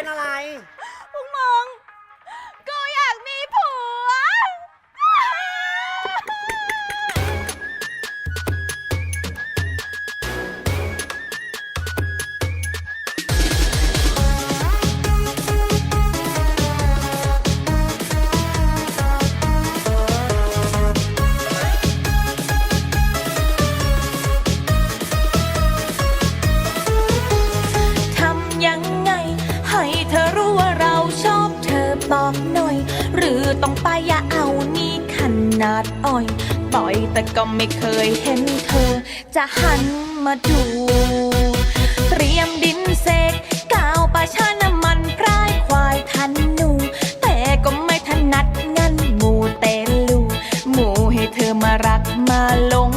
เป็นอะไร อ่อย ต่อยแต่ก็ไม่เคยเห็นเธอ จะหันมาดู เตรียมดินเสกกาวประชาน้ำมันพรายควายทันหนู แต่ก็ไม่ถนัดงั้นหมูเตลูหมูให้เธอมารักมาลง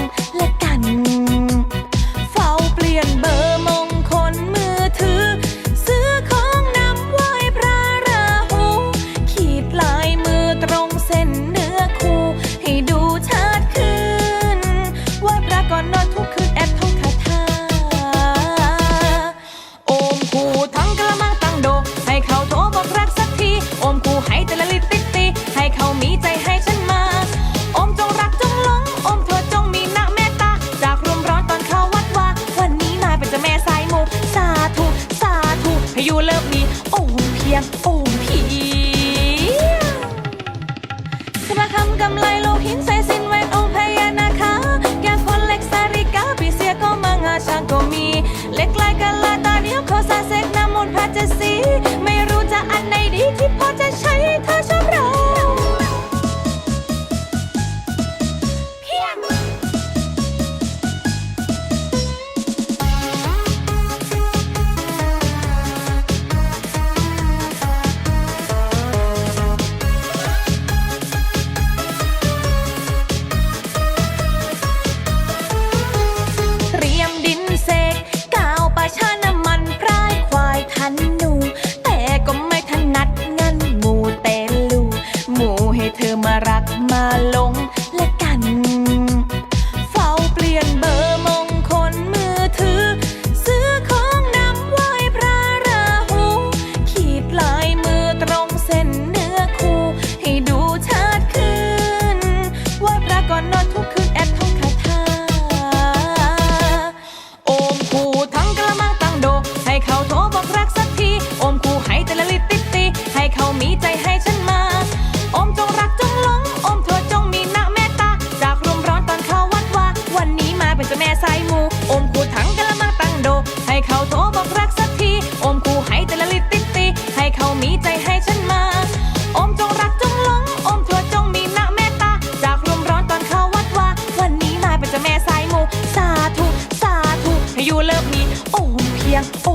ยงปู่ผีสมาคำกำไลโลหินใส่สินแหวนองพญานาคาแก่คนเล็กสาริกาปีเสียก็มังอาช่างก็มี เล็กลายกะลาตาเดียวเขาสาเซกน้ำมนต์พระเจสีไม่รู้จะอันไหนดี อมารักมาลงและกัน เฝ้าเปลี่ยนเบอร์มงคลมือถือ ซื้อของนำไหวพระราหู ขีดลายมือตรงเส้นเนื้อคู่ ให้ดูชัดขึ้นไหว้พระก่อนนอนทุกคืนแอบท่องคาถาโอมคู่ทั้งกระมังตั้งโด ให้เขาโทรบอกรักสักที โอมคู่ให้แต่ละลิตติดตีให้เขามีใจให้ฉัน เ็นจ้าแม่สายมูอมคูถังกะละมังตั้งโด ให้เขาโทรบอกรักสักทีอมคูให้ต่ละลิตติตีให้เขามีใจให้ฉันมา อมจงรักจงหลงอมเธวจงมีหน้าเมตตาจากลมร้อนตอนเขาวัดว่าวันนี้มาเป็นเจ้าแม่สายมูสาธุสาธุให้อยู่เลิฟมีโอมเพียงโ